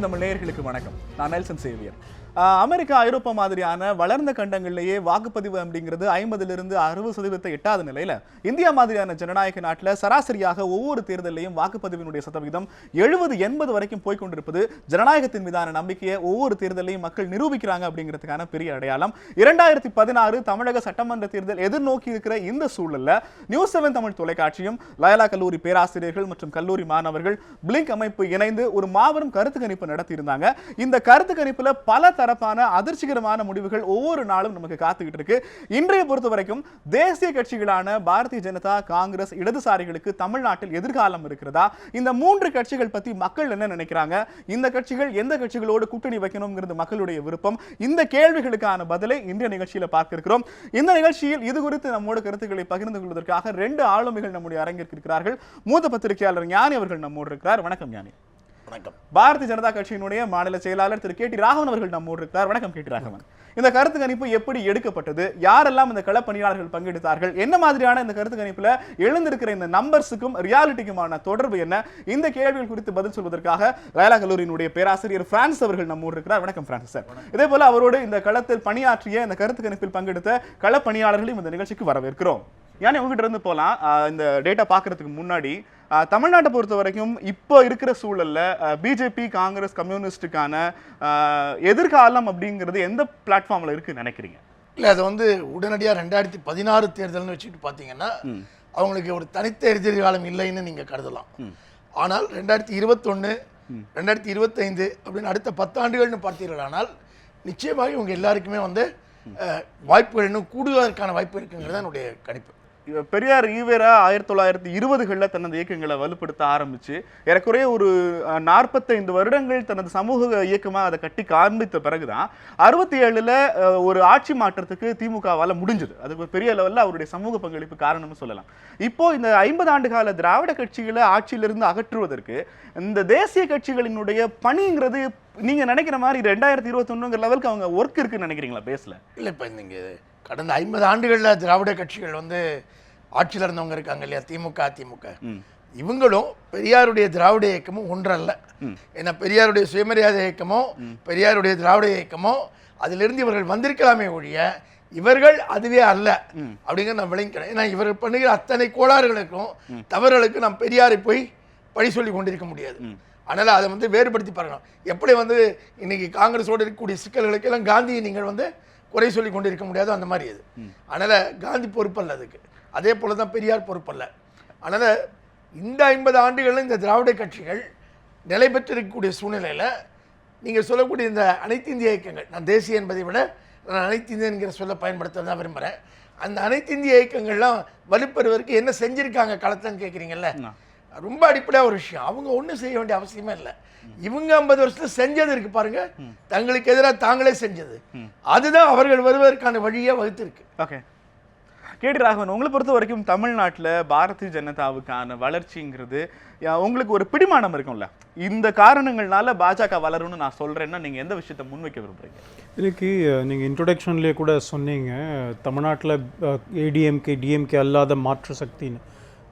தமிழ் நேயர்களுக்கு வணக்கம். நான் நெல்சன் சேவியர். அமெரிக்கா ஐரோப்பா மாதிரியான வளர்ந்த கண்டங்களிலேயே வாக்குப்பதிவு அப்படிங்கிறது ஐம்பதுலேருந்து அறுபது சதவீதத்தை எட்டாத நிலையில் இந்தியா மாதிரியான ஜனநாயக நாட்டில் சராசரியாக ஒவ்வொரு தேர்தலையும் வாக்குப்பதிவினுடைய சதவீதம் எழுபது எண்பது வரைக்கும் போய்கொண்டிருப்பது ஜனநாயகத்தின் மீதான நம்பிக்கையை ஒவ்வொரு தேர்தலையும் மக்கள் நிரூபிக்கிறாங்க அப்படிங்கிறதுக்கான பெரிய அடையாளம். இரண்டாயிரத்தி பதினாறு தமிழக சட்டமன்ற தேர்தல் எதிர்நோக்கி இருக்கிற இந்த சூழல்ல நியூஸ் செவன் தமிழ் தொலைக்காட்சியும் லயலா கல்லூரி பேராசிரியர்கள் மற்றும் கல்லூரி மாணவர்கள் பிளிங்க் அமைப்பு இணைந்து ஒரு மாபெரும் கருத்து கணிப்பு நடத்தியிருந்தாங்க. இந்த கருத்து கணிப்புல பல பரபரப்பான அதிர்ச்சிகரமான முடிவுகள் ஒவ்வொரு நாளும் நமக்கு காத்துக்கிட்டு இருக்கு. இன்றைய பொறுத்த வரைக்கும் தேசிய கட்சிகளான பாரதிய ஜனதா காங்கிரஸ் இடதுசாரிகளுக்கு தமிழ்நாட்டில் எதிர்காலம் இருக்கிறதா? இந்த மூன்று கட்சிகள் பத்தி மக்கள் என்ன நினைக்கிறாங்க? இந்த கட்சிகள் எந்த கட்சிகளோடு கூட்டணி வைக்கணுங்கிறது மக்களுடைய விருப்பம். இந்த கேள்விகளுக்கான பதிலை இன்றைய நிகழ்ச்சியில பார்க்க இருக்கிறோம் இந்த நிகழ்ச்சியில் இது குறித்து நம்மோட கருத்துக்களை பகிர்ந்து கொள்வதற்காக ரெண்டு ஆளுமைகள் நம்முடைய அரங்கிற்கு இருக்கிறார்கள் மூத்த பத்திரிகையாளர் ஞானி அவர்கள் நம்மோடு இருக்கிறார். வணக்கம் ஞானி. வணக்கம். பாரதிய ஜனதா கட்சியினுடைய மாநில செயலாளர் திரு கே டி ராகவன் அவர்கள் நம்மோடு இருக்கிறார் வணக்கம் கே டி ராகவன். இந்த கருத்து கணிப்பு எப்படி எடுக்கப்பட்டது? யாரெல்லாம் இந்த களப்பணியாளர்கள் பங்கெடுத்தார்கள்? என்ன மாதிரியான இந்த கருத்து கணிப்புல எழுந்திருக்கிற இந்த நம்பர்ஸுக்கும் ரியாலிட்டிக்குமான தொடர்பு என்ன? இந்த கேள்விகள் குறித்து பதில் சொல்வதற்காக லயலா கல்லூரியினுடைய பேராசிரியர் பிரான்சிஸ் அவர்கள் நம்மோடு இருக்கிறார் வணக்கம் பிரான்சிஸ் சார். இதே போல அவரோடு இந்த களத்தில் பணியாற்றிய இந்த கருத்து கணிப்பில் பங்கெடுத்த களப்பணியாளர்களையும் இந்த நிகழ்ச்சிக்கு வரவேற்கிறோம். ஏன்னா உங்ககிட்ட இருந்து ஆஹ் இந்த டேட்டா பார்க்கறதுக்கு முன்னாடி தமிழ்நாட்டை பொறுத்த வரைக்கும் இப்போ இருக்கிற சூழல்ல பிஜேபி காங்கிரஸ் கம்யூனிஸ்டுக்கான எதிர்காலம் அப்படிங்கிறது எந்த பிளாட்ஃபார்ம்ல இருக்குன்னு நினைக்கிறீங்க? இல்லை அது வந்து உடனடியாக ரெண்டாயிரத்தி பதினாறு தேர்தல்னு வச்சுக்கிட்டு பார்த்தீங்கன்னா அவங்களுக்கு ஒரு தனித்த எதிர்காலம் இல்லைன்னு நீங்கள் கருதலாம். ஆனால் ரெண்டாயிரத்தி இருபத்தொன்று ரெண்டாயிரத்தி இருபத்தைந்து அப்படின்னு அடுத்த பத்தாண்டுகள்னு பார்த்தீர்களானால் நிச்சயமாக இவங்க எல்லாருக்குமே வந்து வாய்ப்புகள் இன்னும் கூடுவதற்கான வாய்ப்பு இருக்குங்கிறது என்னுடைய கணிப்பு. பெரியார் ஈவேரா ஆயிரத்தி தொள்ளாயிரத்தி இருபதுகளில் தனது இயக்கங்களை வலுப்படுத்த ஆரம்பிச்சு ஏறக்குறைய ஒரு நாற்பத்தைந்து வருடங்கள் தனது சமூக இயக்கமாக அதை கட்டி காண்பித்த பிறகுதான் அறுபத்தி ஏழுல ஒரு ஆட்சி மாற்றத்துக்கு திமுகவால முடிஞ்சது. அதுக்கு பெரிய லெவலில் அவருடைய சமூக பங்களிப்பு காரணம்னு சொல்லலாம். இப்போ இந்த ஐம்பது ஆண்டு கால திராவிட கட்சிகளை ஆட்சியிலிருந்து அகற்றுவதற்கு இந்த தேசிய கட்சிகளினுடைய பணிங்கிறது நீங்க நினைக்கிற மாதிரி ரெண்டாயிரத்தி இருபத்தொன்னுங்கிற லெவலுக்கு அவங்க ஒர்க் இருக்குன்னு நினைக்கிறீங்களா பேசல? இல்லை இப்போ நீங்கள் கடந்த ஐம்பது ஆண்டுகளில் திராவிட கட்சிகள் வந்து ஆட்சியில் இருந்தவங்க இருக்காங்க இல்லையா? திமுக அதிமுக. இவங்களும் பெரியாருடைய திராவிட இயக்கமும் ஒன்றல்ல. ஏன்னா பெரியாருடைய சுயமரியாதை இயக்கமோ பெரியாருடைய திராவிட இயக்கமோ அதிலிருந்து இவர்கள் வந்திருக்கலாமே ஒழிய இவர்கள் அதுவே அல்ல அப்படிங்கிற நான் விளங்கிக்கிறேன். ஏன்னா இவர்கள் பண்ணுகிற அத்தனை கோளாறுகளுக்கும் தவறுகளுக்கும் நாம் பெரியாரை போய் பழி சொல்லி கொண்டிருக்க முடியாது. அதனால் அதை வந்து வேறுபடுத்தி பார்க்கணும் எப்படி வந்து இன்னைக்கு காங்கிரஸோடு இருக்கக்கூடிய சிக்கல்களுக்கு எல்லாம் காந்தியை நீங்கள் வந்து குறை சொல்லி கொண்டிருக்க முடியாதோ அந்த மாதிரி இது அதனால் காந்தி பொறுப்பல்ல அதுக்கு. அதே போல தான் பெரியார் பொறுப்பல்ல. அதனால் இந்த ஐம்பது ஆண்டுகளில் இந்த திராவிட கட்சிகள் நிலை பெற்றிருக்கக்கூடிய சூழ்நிலையில் நீங்கள் சொல்லக்கூடிய இந்த அனைத்து இந்திய இயக்கங்கள் நான் தேசிய என்பதை விட நான் அனைத்து இந்திய என்கிற சொல்ல பயன்படுத்த தான் விரும்புகிறேன் அந்த அனைத்து இந்திய இயக்கங்கள்லாம் வலுப்பெறுவதற்கு என்ன செஞ்சுருக்காங்க களத்துன்னு கேட்குறீங்கல்ல ரொம்ப அடிப்படையாக ஒரு விஷயம். அவங்க ஒன்றும் செய்ய வேண்டிய அவசியமே இல்லை. இவங்க ஐம்பது வருஷத்துல செஞ்சது இருக்கு பாருங்க. தங்களுக்கு எதிராக தாங்களே செஞ்சது. அதுதான் அவர்கள் வருவதற்கான வழியை வகுத்திருக்கு. ஓகே கேடி ராகவன் உங்களை பொறுத்த வரைக்கும் தமிழ்நாட்டில் பாரதிய ஜனதாவுக்கான வளர்ச்சிங்கிறது உங்களுக்கு ஒரு பிடிமானம் இருக்கும்ல? இந்த காரணங்கள்னால பாஜக வளரும்னு நான் சொல்றேன்னா நீங்க எந்த விஷயத்தை முன்வைக்க விரும்புறீங்க? இன்னைக்கு நீங்கள் இன்ட்ரொடக்ஷன்லேயே கூட சொன்னீங்க தமிழ்நாட்டில் ஏடிஎம்கே டிஎம்கே அல்லாத மாற்று சக்தின்னு.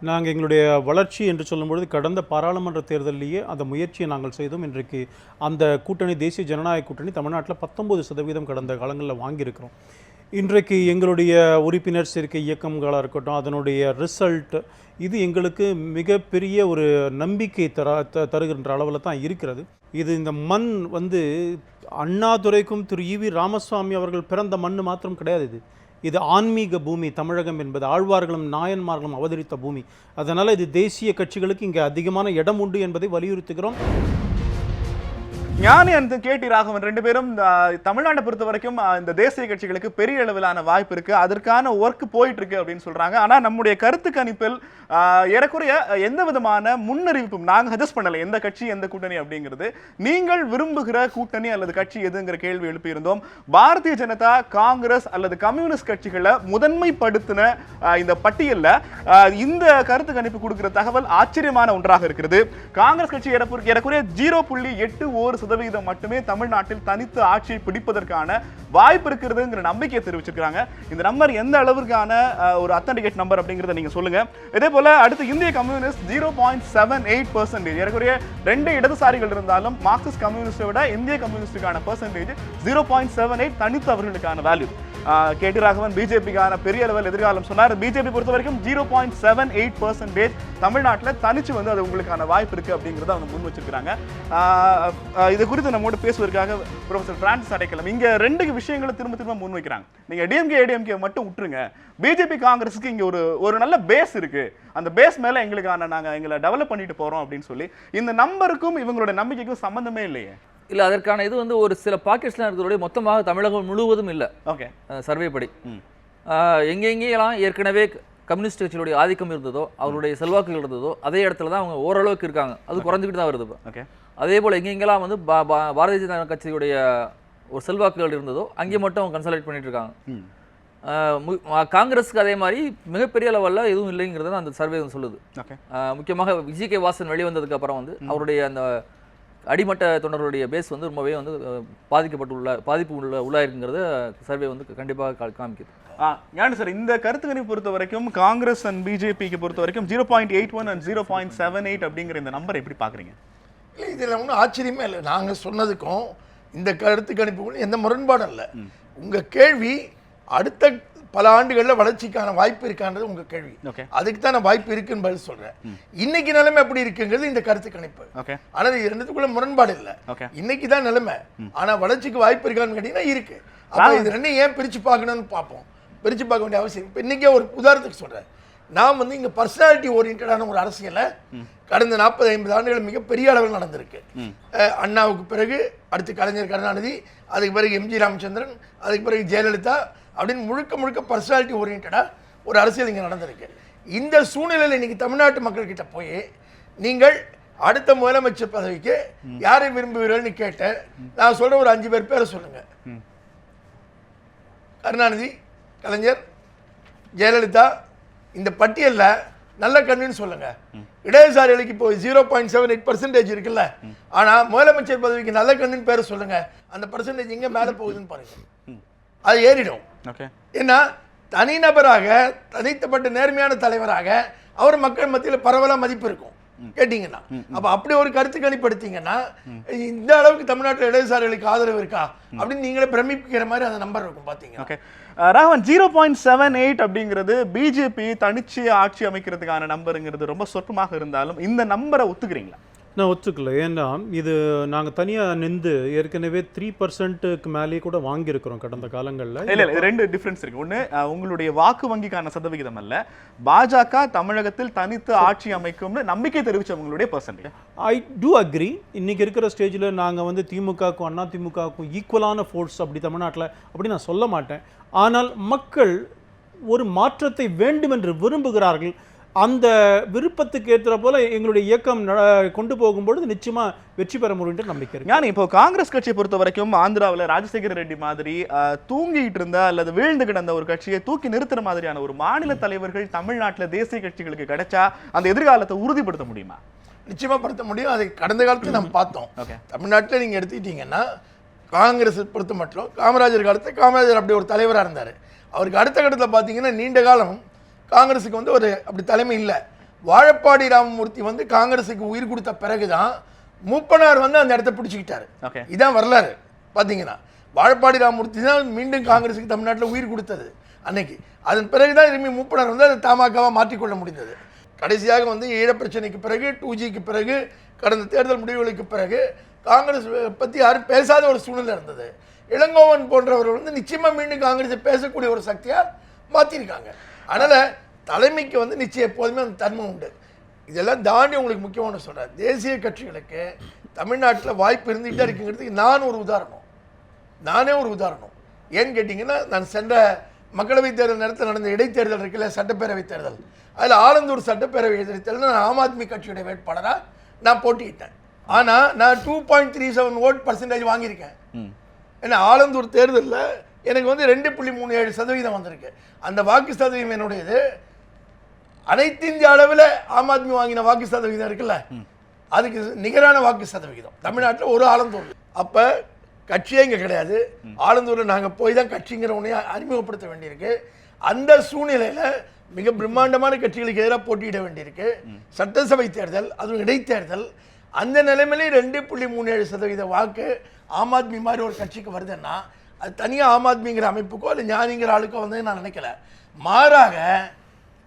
நாங்கள் எங்களுடைய வளர்ச்சி என்று சொல்லும்பொழுது கடந்த பாராளுமன்ற தேர்தலிலேயே அந்த முயற்சியை நாங்கள் செய்தோம். இன்றைக்கு அந்த கூட்டணி தேசிய ஜனநாயக கூட்டணி தமிழ்நாட்டில் பத்தொம்பது சதவீதம் கடந்த காலங்களில் வாங்கியிருக்கிறோம். இன்றைக்கு எங்களுடைய உறுப்பினர் சேர்க்கை இயக்கங்களாக இருக்கட்டும் அதனுடைய ரிசல்ட் இது எங்களுக்கு மிகப்பெரிய ஒரு நம்பிக்கை தர த- தருகின்ற அளவில் தான் இருக்கிறது. இது இந்த மண் வந்து அண்ணாதுரைக்கும் திரு இ வி ராமசுவாமி அவர்கள் பிறந்த மண் மாத்திரம் கிடையாது இது. இது ஆன்மீக பூமி தமிழகம் என்பது ஆழ்வார்களும் நாயன்மார்களும் அவதரித்த பூமி. அதனால் இது தேசிய கட்சிகளுக்கு இங்கே அதிகமான இடம் உண்டு என்பதை வலியுறுத்துகிறோம். ஞானி அண்ட் கே டி ராகவன் ரெண்டு பேரும் தமிழ்நாட்டை பொறுத்த வரைக்கும் இந்த தேசிய கட்சிகளுக்கு பெரிய அளவிலான வாய்ப்பு இருக்கு. அதற்கான ஒர்க் போயிட்டு இருக்கு அப்படின்னு சொல்றாங்க. ஆனா நம்முடைய கருத்து கணிப்பில் ஏறக்குறைய எந்த விதமான முன்னறிவிப்பும் நாங்க சஜஸ்ட் பண்ணல. எந்த கட்சி எந்த கூட்டணி அப்படிங்கிறது. நீங்கள் விரும்புகிற கூட்டணி அல்லது கட்சி எதுங்கிற கேள்வி எழுப்பியிருந்தோம். பாரதிய ஜனதா காங்கிரஸ் அல்லது கம்யூனிஸ்ட் கட்சிகளை முதன்மைப்படுத்தின இந்த பட்டியல்ல இந்த கருத்து கணிப்பு கொடுக்கிற தகவல் ஆச்சரியமான ஒன்றாக இருக்கிறது. காங்கிரஸ் கட்சி ஏறக்குறைய ஜீரோ புள்ளி எட்டு ஒரு சதவீதம் மட்டுமே தமிழ்நாட்டில் தனித்து ஆட்சியை பிடிப்பதற்கான வாய்ப்பு இருக்கிறதுங்கிற நம்பிக்கையை தெரிவிச்சிருக்காங்க இந்த நம்பர் எந்த அளவிற்கான ஒரு அத்தன்டிகேட் நம்பர் அப்படிங்கிறத நீங்க சொல்லுங்க. இதே போல அடுத்து இந்திய communist zero point seven eight percentage ஏறக்குறைய ரெண்டு இடதுசாரிகள் இருந்தாலும் மார்க்சிஸ்ட் கம்யூனிஸ்டை விட இந்திய கம்யூனிஸ்டுக்கான percentage zero point seven eight தனித்து அவர்களுக்கான வேல்யூ கே டி ராகவன் பிஜேபிக்கான பெரிய லெவல் எதிர்காலம் சொன்னார். பிஜேபி பொறுத்த வரைக்கும் zero point seven eight percentage தமிழ்நாட்டில் தனிச்சு வந்து அது உங்களுக்கான வாய்ப்பு இருக்குது அப்படிங்கிறத அவங்க முன் வச்சிருக்கிறாங்க. இது குறித்து நம்மோடு பேசுவதற்காக ப்ரொஃபசர் பிரான்சிஸ் அடைக்கலம். இங்கே ரெண்டு விஷயங்களை திரும்ப திரும்ப முன் வைக்கிறாங்க. நீங்கள் டிஎம்கே ஏடிஎம்கே மட்டும் விட்டுருங்க பிஜேபி காங்கிரஸுக்கு இங்கே ஒரு ஒரு நல்ல பேஸ் இருக்குது அந்த பேஸ் மேலே எங்களுக்கான நாங்கள் எங்களை டெவலப் பண்ணிட்டு போகிறோம் அப்படின்னு சொல்லி இந்த நம்பருக்கும் இவங்களோட நம்பிக்கைக்கும் சம்மந்தமே இல்லையே. இல்லை அதற்கான இது வந்து ஒரு சில பாக்கெட்ஸ்லாம் இருக்கிறதோட மொத்தமாக தமிழகம் முழுவதும் இல்லை. ஓகே சர்வே படி. ம். அஹ், எங்கெங்கேயெல்லாம் ஏற்கனவே கம்யூனிஸ்ட் கட்சியுடைய ஆதிக்கம் இருந்ததோ அவருடைய செல்வாக்குகள் இருந்ததோ அதே இடத்துல தான் அவங்க ஓரளவுக்கு இருக்காங்க. அது குறைஞ்சிக்கிட்டு தான் வருது ஓகே அதே போல் எங்கெங்கெல்லாம் வந்து பா- பாரதிய ஜனதா கட்சியுடைய ஒரு செல்வாக்குகள் இருந்ததோ அங்கே மட்டும் அவங்க கன்சல்டேட் பண்ணிட்டு இருக்காங்க. காங்கிரஸுக்கு அதே மாதிரி மிகப்பெரிய லெவலில் எதுவும் இல்லைங்கிறத தான் அந்த சர்வே சொல்லுது. முக்கியமாக விஜய் கே வாசன் வெளிவந்ததுக்கு அப்புறம் வந்து அவருடைய அந்த அடிமட்ட தொண்டர்களுடைய பேஸ் வந்து ரொம்பவே வந்து பாதிக்கப்பட்டுள்ள பாதிப்பு உள்ள உள்ளாயிருக்குங்கிறத சர்வே வந்து கண்டிப்பாக காமிக்குது. ஆ ஞானி சார் இந்த கருத்து கணிப்பு பொறுத்த வரைக்கும் காங்கிரஸ் அண்ட் பிஜேபிக்கு பொறுத்த வரைக்கும் zero point eight one and zero point seven eight அப்படிங்கிற இந்த நம்பர் எப்படி பாக்குறீங்க இல்லை இதில் ஒன்றும் ஆச்சரியமே இல்லை. நாங்கள் சொன்னதுக்கும் இந்த கருத்து கணிப்புக்கும் எந்த முரண்பாடும் இல்லை. உங்கள் கேள்வி அடுத்த பல ஆண்டுகளில் வளர்ச்சிக்கான வாய்ப்பு இருக்கான்றது உங்கள் கேள்வி. அதுக்கு தான் நான் வாய்ப்பு இருக்குன்னு பதில் சொல்கிறேன் இன்னைக்கு நிலைமை எப்படி இருக்குங்கிறது இந்த கருத்து கணிப்பு. ஆனால் இது ரெண்டுத்துக்குள்ள முரண்பாடு இல்லை. இன்னைக்கு தான் நிலைமை. ஆனால் வளர்ச்சிக்கு வாய்ப்பு இருக்கான்னு கேட்டிங்கன்னா இருக்கு. அப்போ இது ரெண்டையும் ஏன் பிரித்து பார்க்கணும்னு பார்ப்போம். பிரித்து பார்க்க வேண்டிய அவசியம். இப்போ இன்றைக்கே ஒரு உதாரணத்துக்கு சொல்கிறேன் நான் வந்து இங்கே பர்சனாலிட்டி ஓரியன்டான ஒரு அரசியலை கடந்த நாற்பது ஐம்பது ஆண்டுகள் மிகப்பெரிய அளவில் நடந்திருக்கு. அண்ணாவுக்கு பிறகு அடுத்து கலைஞர் கருணாநிதி அதுக்கு பிறகு எம்ஜி ராமச்சந்திரன் அதுக்கு பிறகு ஜெயலலிதா அப்படின்னு முழுக்க முழுக்க பர்சனாலிட்டி ஓரியன்டாக ஒரு அரசியல் இங்கே நடந்திருக்கு. இந்த சூழ்நிலையில் இன்னைக்கு தமிழ்நாட்டு மக்கள்கிட்ட போய் நீங்கள் அடுத்த முதலமைச்சர் பதவிக்கு யாரை விரும்புவீர்கள்னு கேட்டேன் நான் சொல்ற ஒரு அஞ்சு பேர் பேரை சொல்லுங்க. கருணாநிதி கலைஞர் ஜெயலலிதா இந்த பட்டியல்ல நல்ல கண்ணுன்னு சொல்லுங்க. இடதுசாரிகளுக்கு இப்போ zero point seven eight percentage இருக்குல்ல. ஆனா முதலமைச்சர் பதவிக்கு நல்ல கண்ணுன்னு பேரை சொல்லுங்க. அந்த பர்சன்டேஜ் எங்க மேல போகுதுன்னு பாருங்க. அது ஏறிடும். ஏன்னா தனிநபராக தனித்தப்பட்ட நேர்மையான தலைவராக அவர் மக்கள் மத்தியில் பரவலாக மதிப்பு இருக்கும். கேட்டிங்கன்னா. அப்போ அப்படி ஒரு கருத்து கணிப்படுத்தீங்கன்னா இந்த அளவுக்கு தமிழ்நாட்டில் இடதுசாரிகளுக்கு ஆதரவு இருக்கா? அப்படின்னு நீங்களே பிரமிக்கிற மாதிரி அந்த நம்பர் இருக்கும் பார்த்தீங்கன்னா okay. Raghavan zero point seven eight அப்படிங்கிறது பிஜேபி தனிச்சு ஆட்சி அமைக்கிறதுக்கான நம்பருங்கிறது ரொம்ப சொற்பமாக இருந்தாலும் இந்த நம்பரை ஒத்துக்கிறீங்களா? நான் ஒத்துக்கல. ஏன்னா இது நாங்கள் தனியாக நின்று ஏற்கனவே த்ரீ பர்சன்ட்டுக்கு மேலேயே கூட வாங்கியிருக்கிறோம் கடந்த காலங்களில். இல்ல இல்ல ரெண்டு டிஃபரன்ஸ் இருக்கு. ஒண்ணு அஹ், உங்களுடைய வாக்கு வங்கிக்கான சதவிகிதம் அல்ல. பாஜக தமிழகத்தில் தனித்து ஆட்சி அமைக்கும்னு நம்பிக்கை தெரிவிச்சவங்களுடைய பர்சன்டேஜ் ஐ டூ அக்ரி இன்னைக்கு இருக்கிற ஸ்டேஜில் நாங்கள் வந்து திமுகவுக்கும் அண்ணா திமுகவுக்கும் ஈக்குவலான ஃபோர்ஸ் அப்படி தமிழ்நாட்டில் அப்படி நான் சொல்ல மாட்டேன். ஆனால் மக்கள் ஒரு மாற்றத்தை வேண்டுமென்று விரும்புகிறார்கள். அந்த விருப்பத்துக்கு ஏற்ற போல எங்களுடைய இயக்கம் நட- கொண்டு போகும்பொழுது நிச்சயமா வெற்றி பெற முடியும் நம்பிக்கை இருக்கு. ஞானி இப்போ காங்கிரஸ் கட்சியை பொறுத்த வரைக்கும் ஆந்திராவில் ராஜசேகர ரெட்டி மாதிரி தூங்கிட்டு இருந்த அல்லது வீழ்ந்து கிடந்த ஒரு கட்சியை தூக்கி நிறுத்துற மாதிரியான ஒரு மாநில தலைவர்கள் தமிழ்நாட்டில் தேசிய கட்சிகளுக்கு கிடைச்சா அந்த எதிர்காலத்தை உறுதிப்படுத்த முடியுமா? நிச்சயமா படுத்த முடியும். அதை கடந்த காலத்தில் நம்ம பார்த்தோம். ஓகே. தமிழ்நாட்டில் நீங்கள் எடுத்துக்கிட்டீங்கன்னா காங்கிரஸ் பொறுத்த மட்டும் காமராஜர் காலத்தில் காமராஜர் அப்படி ஒரு தலைவராக இருந்தார். அவருக்கு அடுத்த கட்டத்தில் பார்த்தீங்கன்னா நீண்ட காலம் காங்கிரஸுக்கு வந்து ஒரு அப்படி தலைமை இல்லை. வாழப்பாடி ராமமூர்த்தி வந்து காங்கிரஸுக்கு உயிர் கொடுத்த பிறகுதான் மூப்பனார் வந்து அந்த இடத்த பிடிச்சிக்கிட்டாரு. இதான் வரலாறு. பார்த்தீங்கன்னா வாழப்பாடி ராமமூர்த்தி தான் மீண்டும் காங்கிரஸுக்கு தமிழ்நாட்டில் உயிர் கொடுத்தது அன்னைக்கு. அதன் பிறகுதான் திரும்பி மூப்பனார் வந்து அதை தமாகவா மாற்றிக்கொள்ள முடிந்தது. கடைசியாக வந்து ஈழப் பிரச்சனைக்கு பிறகு டூ ஜிக்கு பிறகு கடந்த தேர்தல் முடிவுகளுக்கு பிறகு காங்கிரஸ் பற்றி யாரும் பேசாத ஒரு சூழ்நிலை இருந்தது. இளங்கோவன் போன்றவர்கள் வந்து நிச்சயமா மீண்டும் காங்கிரஸை பேசக்கூடிய ஒரு சக்தியா மாற்றிருக்காங்க அதனால தலைமைக்கு வந்து நிச்சயம் எப்போதுமே அந்த தன்மை உண்டு. இதெல்லாம் தாண்டி உங்களுக்கு முக்கியமான சொல்கிறேன் தேசிய கட்சிகளுக்கு தமிழ்நாட்டில் வாய்ப்பு இருந்துகிட்டே இருக்குங்கிறதுக்கு நான் ஒரு உதாரணம். நானே ஒரு உதாரணம். ஏன்னு கேட்டிங்கன்னா நான் சென்ற மக்களவைத் தேர்தல் நேரத்தில் நடந்த இடைத்தேர்தல் இருக்குல்ல சட்டப்பேரவை தேர்தல். அதில் ஆலந்தூர் சட்டப்பேரவை தேர்தலில் நான் ஆம் ஆத்மி கட்சியுடைய வேட்பாளராக நான் போட்டியிட்டேன். ஆனால் நான் two point three seven vote percentage வாங்கியிருக்கேன். ஏன்னா ஆலந்தூர் தேர்தலில் எனக்கு வந்து ரெண்டு புள்ளி மூணு ஏழு சதவீதம் வந்திருக்கு. அந்த வாக்கு சதவீதம் என்னுடையது. அனைத்து இந்திய அளவில் ஆம் ஆத்மி வாங்கின வாக்கு சதவீதம் இருக்குல்ல? அதுக்கு நிகரான வாக்கு சதவிகிதம் தமிழ்நாட்டில் ஒரு ஆலந்தூர். அப்போ கட்சியே இங்கே கிடையாது. ஆலந்தூரில் நாங்கள் போய் தான் கட்சிங்கிற ஒன்றை அறிமுகப்படுத்த வேண்டியிருக்கு. அந்த சூழ்நிலையில் மிக பிரம்மாண்டமான கட்சிகளுக்கு எதிராக போட்டியிட வேண்டியிருக்கு. சட்டசபை தேர்தல் அதுவும் இடைத்தேர்தல். அந்த நிலைமையிலே ரெண்டு புள்ளி மூணு ஏழு சதவீத வாக்கு ஆம் ஆத்மி மாதிரி ஒரு கட்சிக்கு வருதுன்னா அது தனியாக ஆம் ஆத்மிங்கிற அமைப்புக்கோ இல்லை ஞானிங்கிற ஆளுக்கோ வந்து நான் நினைக்கல. மாறாக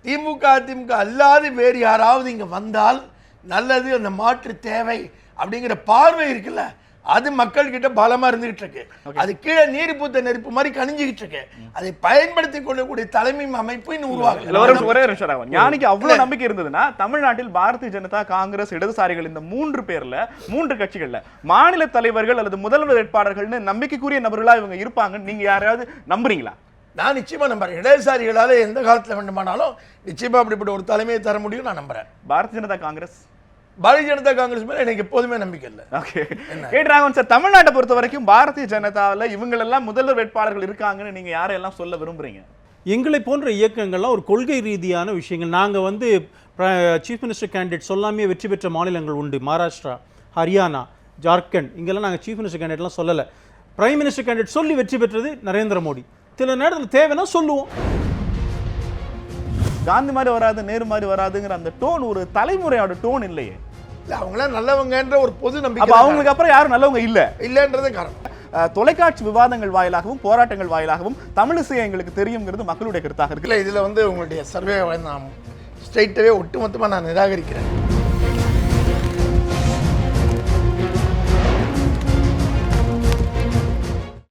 திமுக அதிமுக அல்லாது வேறு யாராவது இங்கே வந்தால் நல்லது அந்த மாற்று தேவை அப்படிங்கிற பார்வை இருக்குல்ல அது மக்கள் கிட்ட பலமா இருந்துகிட்டு இருக்கு. அது கீழே நீர் பூத்த நெருப்பு மாதிரி கணிஞ்சுக்கிட்டு இருக்கு. அதை பயன்படுத்திக் கொள்ளக்கூடிய தலைமை அமைப்பு இன்னும் உருவாகல. ஒரே நிமிஷம். ஞானிக்கு அவ்வளவு நம்பிக்கை இருந்ததுன்னா தமிழ்நாட்டில் பாரதிய ஜனதா காங்கிரஸ் இடதுசாரிகள் இந்த மூன்று பேர்ல மூன்று கட்சிகள்ல மாநில தலைவர்கள் அல்லது முதல்வர் வேட்பாளர்கள்னு நம்பிக்கைக்குரிய நபர்களா இவங்க இருப்பாங்கன்னு நீங்க யாரையாவது நம்புறீங்களா? நான் நிச்சயமா நம்புறேன். இடதுசாரிகளால எந்த காலத்துல வேண்டுமானாலும் நிச்சயமா அப்படிப்பட்ட ஒரு தலைமையை தர முடியும் நான் நம்புறேன். பாரதிய ஜனதா காங்கிரஸ்? பாரதிய ஜனதா காங்கிரஸ் மேல எனக்கு எப்போதுமே நம்பிக்கை இல்லை. ஓகே கேட் ராகவன் சார் தமிழ்நாட்டை பொறுத்த வரைக்கும் பாரதிய ஜனதாவுல இவங்களெல்லாம் முதல்வர் வேட்பாளர்கள் இருக்காங்கன்னு நீங்க யாரையெல்லாம் சொல்ல விரும்புறீங்க? எங்களை போன்ற இயக்கங்கள்லாம் ஒரு கொள்கை ரீதியான விஷயங்கள். நாங்கள் வந்து சீஃப் மினிஸ்டர் கேண்டிடேட் சொல்லாமே வெற்றி பெற்ற மாநிலங்கள் உண்டு. மகாராஷ்டிரா ஹரியானா ஜார்க்கண்ட் இங்கெல்லாம் நாங்கள் சீஃப் மினிஸ்டர் கேண்டிடேட்லாம் சொல்லலை. பிரைம் மினிஸ்டர் கேண்டிடேட் சொல்லி வெற்றி பெற்றது நரேந்திர மோடி. சில நேரத்தில் தேவைன்னா சொல்லுவோம். காந்தி மாதிரி வராது நேரு மாதிரி வராதுங்கிற அந்த டோன் ஒரு தலைமுறையோட டோன் இல்லையே. இல்ல அவங்களாம் நல்லவங்கன்ற ஒரு பொது நம்பிக்கை அவங்களுக்கு அப்புறம் யாரும் நல்லவங்க இல்ல. இல்லைன்றதே காரணம். தொலைக்காட்சி விவாதங்கள் வாயிலாகவும் போராட்டங்கள் வாயிலாகவும் தமிழிசை எங்களுக்கு தெரியுங்கிறது மக்களுடைய கருத்தாக இருக்கு. இல்லை இதில் வந்து உங்களுடைய சர்வே நான் ஸ்ட்ரைட்டாகவே ஒட்டுமொத்தமாக நான் நிராகரிக்கிறேன்.